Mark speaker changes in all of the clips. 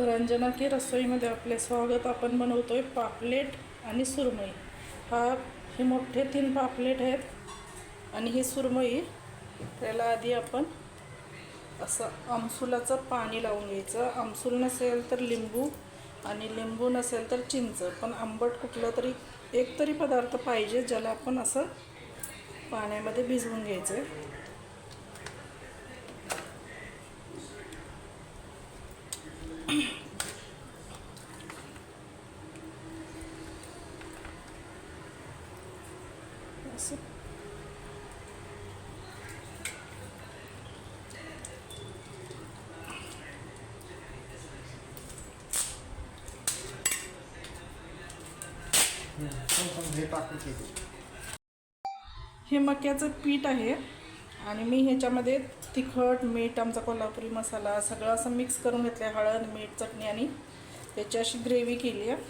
Speaker 1: रंजना की रसोईमध्ये आपले स्वागत आपण बनवतो आहे पापलेट आणि सुरमई. हा हे मोठे तीन पापलेट आहेत आणि ही सुरमई त्याला आधी आपण असं आमसुलाचं पाणी लावून घ्यायचं. आमसूल नसेल तर लिंबू आणि लिंबू नसेल तर चिंच. पण आंबट कुठलं तरी एक तरी पदार्थ पाहिजे ज्याला आपण असं पाण्यामध्ये भिजवून घ्यायचं आहे
Speaker 2: हे
Speaker 1: हे मक्याचं पीठ आहे. आणि मी ह्याच्यामध्ये तिखट मीठ आमचा कोल्हापुरी मसाला सगळं असं मिक्स करून घेतलं आहे हळद मीठ चटणी आणि त्याची अशी ग्रेव्ही केली आहे.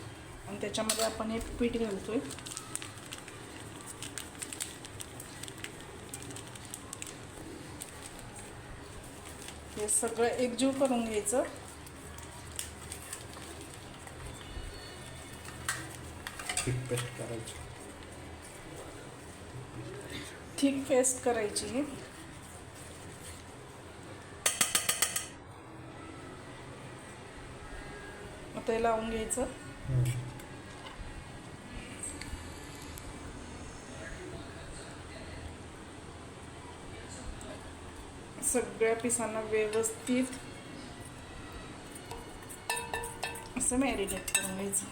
Speaker 1: आणि त्याच्यामध्ये आपण हे पीठ घालतो आहे हे सगळं एकजीव करून घ्यायचं.
Speaker 2: थिक पेस्ट करायचं.
Speaker 1: थिक पेस्ट करायची. आता हे लावून घ्यायचं. सगळ्या पिसांना व्यवस्थित असं मॅरिनेट करून घ्यायचं.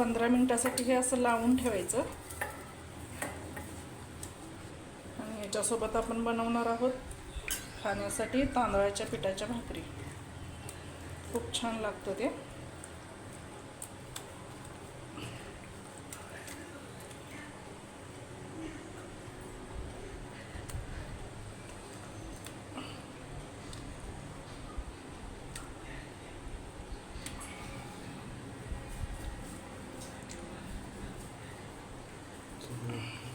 Speaker 1: पंधरा मिनटासाठी हे असं लावून ठेवायचं. आणि याच्यासोबत आपण बनवणार आहोत खाण्यासाठी तांदळाच्या पिठाच्या भाकरी. खूप छान लागतं ते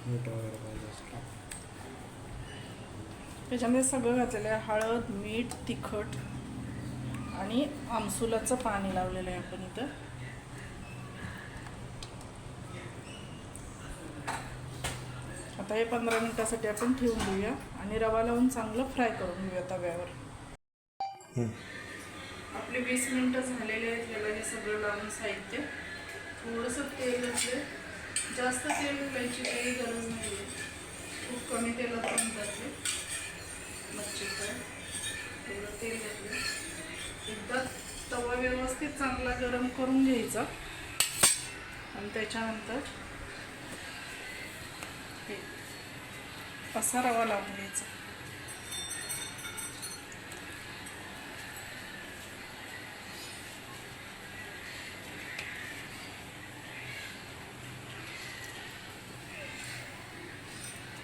Speaker 2: मीठ वगैरे पाहिजे असतं
Speaker 1: त्याच्यामध्ये सगळं घातलेलं आहे. हळद मीठ तिखट आणि आमसुलाचं पाणी लावलेलं आहे आपण इथं. आता हे पंधरा मिनिटासाठी आपण ठेवून देऊया आणि रवा लावून चांगलं फ्राय करून घेऊया तव्यावर. आपले वीस मिनटं झालेले आहेत. याला हे सगळं लावून साहित्य. थोडंसं तेल घातले जास्त तेल घालायची काही गरज नाही आहे खूप कमी तेलात पण घातले मच्छी थोडं तेल घातलं. एकदा तवा व्यवस्थित चांगला गरम करून घ्यायचा. आणि त्याच्यानंतर हे असा रवा लावून घ्यायचा.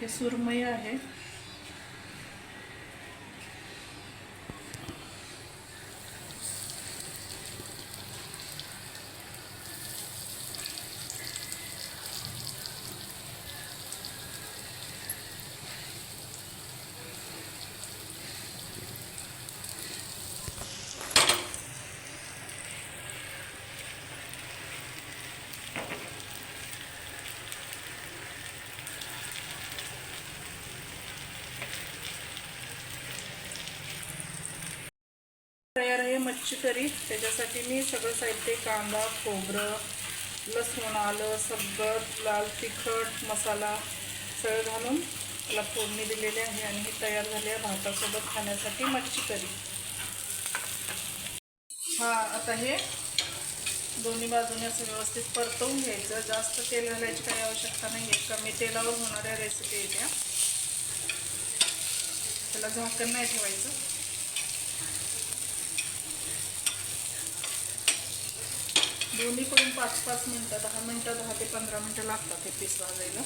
Speaker 1: हे सुरमई आहे. तयार आहे मच्छी करी त्याच्यासाठी मी सगळं साहित्य कांदा खोबरं लसूण आलं सगळं लाल तिखट मसाला सगळं घालून त्याला फोडणी दिलेली आहे आणि ही तयार झाली आहे भातासोबत खाण्यासाठी मच्छी करी हा आता हे दोन्ही बाजूने असं व्यवस्थित परतवून घ्यायचं. जास्त तेल घालायची काही आवश्यकता नाही आहे. कमी तेलावर होणाऱ्या रेसिपी येत्या त्याला झाकण नाही ठेवायचं. दोन्हीकडून पाच पाच मिनटं दहा मिनटं दहा ते पंधरा मिनटं लागतात हे पीस भाजायला.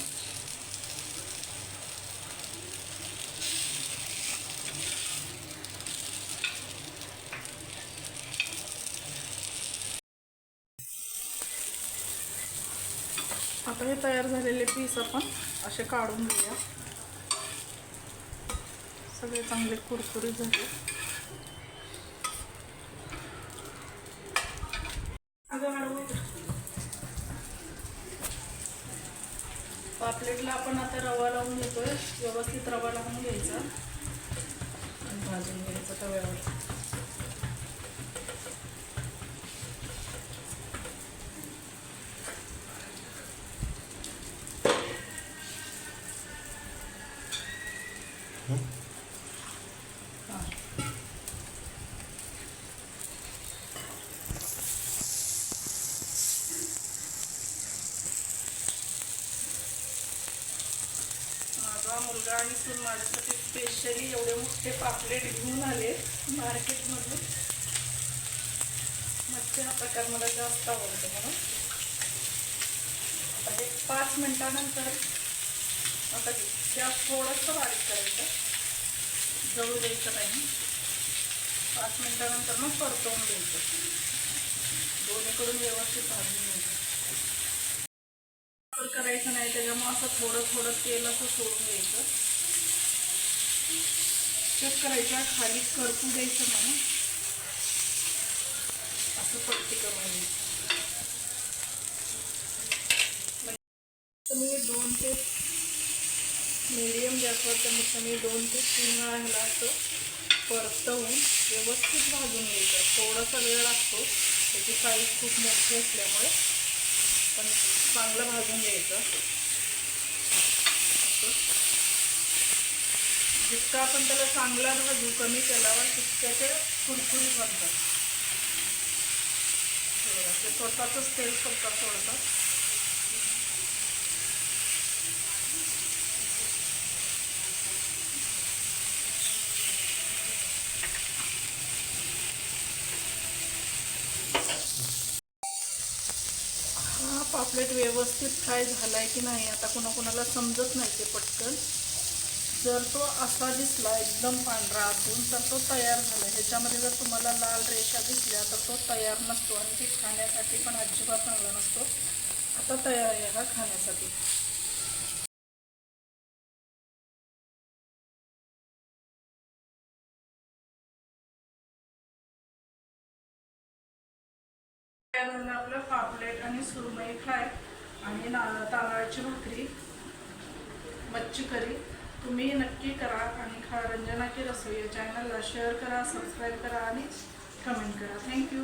Speaker 1: आता हे तयार झालेले पीस आपण असे काढून घेऊया. सगळे चांगले कुरकुरीत झाले. पापलेटला आपण आता रवा लावून घेतोय. व्यवस्थित रवा लावून घ्यायचा. आणि भाजून घ्यायचा तव्यावर. Hmm? माझा मुलगा आणि सून माझ्यासाठी स्पेशली एवढे मोठे पापलेट घेऊन आले मार्केटमधून. मच्छी हा प्रकार मला जास्त आवडतो म्हणून. आता एक पाच मिनिटानंतर आता गॅस थोडंसं बारीक करायचं. जळू द्यायचं नाही. पाच मिनिटानंतर मग परतवून घ्यायचं. दोन्हीकडून व्यवस्थित भाजून घ्यायचं. करायचं नाही त्याच्यामुळे असं थोडं थोडं तेल असं सोडून घ्यायचं चेक करायचं खाली करपू द्यायचं म्हणून असं पट्टी करून द्यायचं मी दोन ते मीडियम गॅसवर कमीत कमी दोन ते तीन वेळा ह्याला असं परतवून व्यवस्थित भाजून घ्यायचं. थोडासा वेळ लागतो त्याची साईज खूप मोठी असल्यामुळे. पण चांगलं भाजून घ्यायचं. जितकं जितका आपण त्याला चांगला भाजू कमी तेलावर तितक्या ते कुरकुरीत बनतात. ते स्वतःच तेल फक्त सोडतात हा पापलेट व्यवस्थित फ्राय झाला आहे की नाही आता कोणाकोणाला समजत नाही ते पटकन. जर तो असा दिसला एकदम पांढरा असून तर तो तयार झाला. ह्याच्यामध्ये जर तुम्हाला लाल रेषा दिसल्या तर तो तयार नसतो आणि ते खाण्यासाठी पण अजिबात चांगला नसतो. आता तयार आहे हा खाण्यासाठी. आपलं पापलेट आणि सुरमई फ्राय. आणि ना तांदळाची भाकरी मच्छी करी तुम्ही नक्की करा आणि खा रंजना की रसोई या चॅनलला शेअर करा सबस्क्राईब करा आणि कमेंट करा. थँक्यू